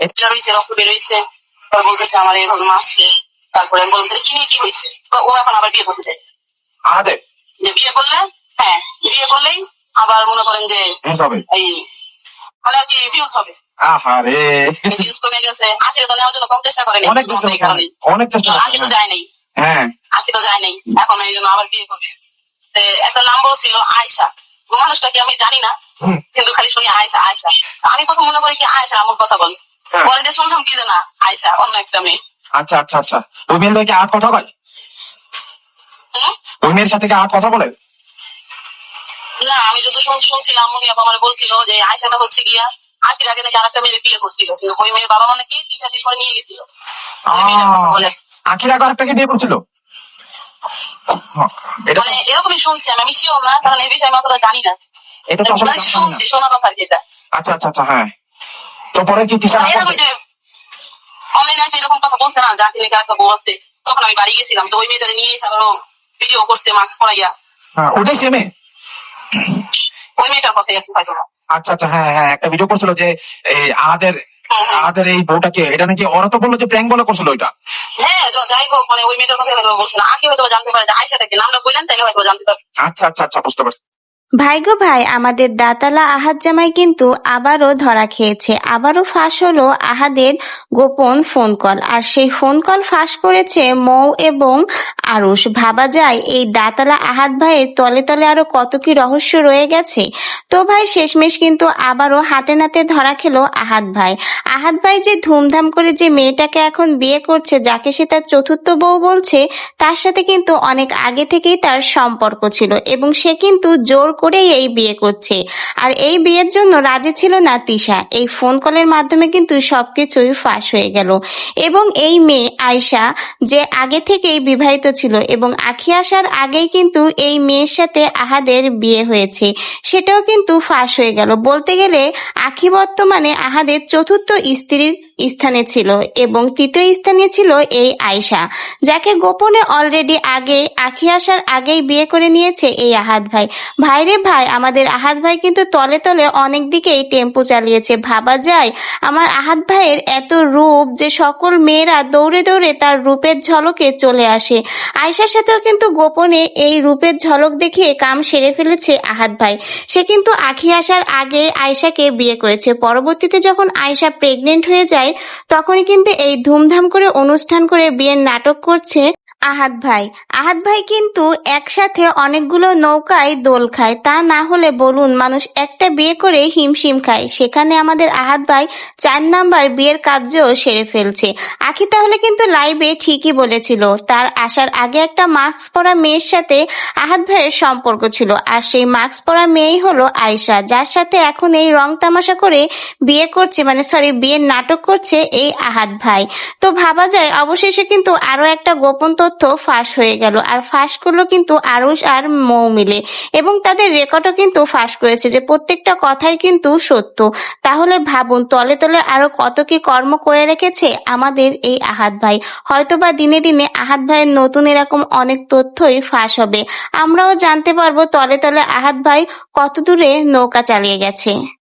রক্ত বেরোইছে তারপর বলতেছে আমার এরকম মারছে তারপরে আমি বললাম কি নিয়ে কি হয়েছে? ও এখন আবার বিয়ে করতে চাই আহাদের যে বিয়ে করলে হ্যাঁ বিয়ে করলেই আবার মনে করেন যে এই মানে আর কি ভিউজ হবে? আহারে। ভিউজ কমে গেছে। আখেরে তো নেওয়ার জন্য কম চেষ্টা করেনি অনেক চেষ্টা এই কারণে। করছে, অনেক চেষ্টা আগে তো করছে, যায় নাই হ্যাঁ। আগে তো যায় নাই এখন এই জন্য আবার বিয়ে করবে। একটা আয়সা মানুষটাকে আমি জানি না কিন্তু খালি শুনি আয়সা আয়সা আমি কত মনে করি কি আয়সা আমার কথা বল। পরে দিয়ে শুনলাম কি যে না আয়সা অন্য একটা মেয়ে। আচ্ছা আচ্ছা আচ্ছা। ওই মেয়ের কি আট কথা হুম? ওই মেয়ের সাথে কি আট কথা বলে? না আমি যত শুন- শুনছিলাম উনি আমার বলছিল যে আয়সাটা হচ্ছে গিয়া আখির আগে নাকি আরেকটা মেয়ে বিয়ে করছিল। কিন্তু ওই মেয়ের বাবা মানে কি? তিন দিন পরে নিয়ে গেছিল। বলে। আখির আগে আরেকটাকে বিয়ে করছিল? মানে এরকমই শুনছি আমি শিওর না কারণ এই বিষয়ে আমি অতটা জানি না। এটা তো আসলে মানে জানতাম না। শুনছি শোনা কথা আর এটা। আচ্ছা আচ্ছা আচ্ছা হ্যাঁ। তো পরে কি তিশা যে অনলাইনে আসে এরকম কথা বলছে না নাকি একটা বউ আছে তখন আমি বাড়ি গেছিলাম তো ওই মেয়েটা নিয়ে এসে আরও ভিডিও করছে মাস্ক পরাইয়া হ্যাঁ ওটাই সে মেয়ে ওই মেয়েটার কথাই আছে হয়তো আচ্ছা আচ্ছা হ্যাঁ হ্যাঁ একটা ভিডিও করছিল যে এই আহাদের হ্যাঁ, হ্যাঁ। এই বউটাকে এটা নাকি ওরা তো বলল যে প্র্যাঙ্ক বলে করছিল ওইটা? হ্যাঁ যাই হোক মানে ওই মেয়েটার কথা বলছে না। আগে হয়তো জানতে পারে যে আয়সাটাকে নামটা বললেন তাইলে হয়তো জানতে পারবে। আচ্ছা আচ্ছা আচ্ছা বুঝতে পারছি। ভাই গো ভাই, আমাদের দাতালা আহাদ জামাই কিন্তু আবারও ধরা খেয়েছে। আবারও ফাঁস হলো আহাদের গোপন ফোন কল আর সেই ফোন কল ফাঁস করেছে মৌ এবং আরুষ। ভাবা যায় এই দাতালা আহাদ ভাইয়ের তলে তলে আরও কত কি রহস্য রয়ে গেছে? তো ভাই, শেষমেশ কিন্তু আবারও হাতে নাতে ধরা খেলো আহাদ ভাই। আহাদ ভাই যে ধুমধাম করে যে মেয়েটাকে এখন বিয়ে করছে, যাকে সে তার চতুর্থ বউ বলছে, তার সাথে কিন্তু অনেক আগে থেকেই তার সম্পর্ক ছিল। এবং সে কিন্তু জোর করেই এই বিয়ে করছে। আর এই বিয়ের জন্য রাজি ছিল না তিশা। এই ফোন কলের মাধ্যমে কিন্তু সবকিছুই ফাঁস হয়ে গেল। এবং এই মেয়ে আয়শা যে আগে থেকেই বিবাহিত ছিল এবং আখি আসার আগেই কিন্তু এই মেয়ের সাথে আহাদের বিয়ে হয়েছে, সেটাও কিন্তু ফাঁস হয়ে গেল। বলতে গেলে আখি বর্তমানে আহাদের চতুর্থ স্ত্রীর স্থানে ছিল এবং তৃতীয় স্থানে ছিল এই আয়শা, যাকে গোপনে অলরেডি আগে, আখি আসার আগেই বিয়ে করে নিয়েছে এই আহাত ভাই। ভাইরে ভাই, আমাদের আহাত ভাই কিন্তু তলে তলে অনেক দিকেই টেম্পো চালিয়েছে। ভাবা যায়, আমার আহাত ভাইয়ের এত রূপ যে সকল মেয়েরা দৌড়ে দৌড়ে তার রূপের ঝলকে চলে আসে। আয়শার সাথেও কিন্তু গোপনে এই রূপের ঝলক দেখিয়ে কাম সেরে ফেলেছে আহাত ভাই। সে কিন্তু আখি আসার আগে আয়শাকে বিয়ে করেছে। পরবর্তীতে যখন আয়শা প্রেগনেন্ট হয়ে যায় তখনই কিন্তু এই ধুমধাম করে অনুষ্ঠান করে বিয়ের নাটক করছে আহাদ ভাই। আহাদ ভাই কিন্তু একসাথে অনেকগুলো নৌকায় দোল খায়। তা না হলে বলুন, মানুষ একটা বিয়ে করে হিমশিম খায়। সেখানে আমাদের আহাদ ভাই চার নাম্বার বিয়ের কার্য সেরে ফেলছে। আখি তাহলে কিন্তু লাইভে ঠিকই বলেছিল। তার আসার আগে একটা মাস্ক পরা মেয়ের সাথে আহাদ ভাইয়ের সম্পর্ক ছিল। আর সেই মাস্ক পরা মেয়েই হলো আয়শা, যার সাথে এখন এই রং তামাশা করে বিয়ে করছে মানে সরি বিয়ের নাটক করছে এই আহাদ ভাই। তো ভাবা যায়, অবশেষে কিন্তু আরও একটা গোপন তথ্য ফাঁস হয়ে গেল। আর ফাঁস করল কিন্তু আরুষ আর মৌ মিলে এবং তাদের রেকর্ডও কিন্তু ফাঁস করেছে যে প্রত্যেকটা কথাই কিন্তু সত্য। তাহলে ভাবুন, তলে তলে আরও কত কি কর্ম করে রেখেছে আমাদের এই আহাত ভাই? হয়তোবা দিনে দিনে আহাত ভাইয়ের নতুন এরকম অনেক তথ্যই ফাঁস হবে। আমরাও জানতে পারব তলে তলে আহাত ভাই কত দূরে নৌকা চালিয়ে গেছে।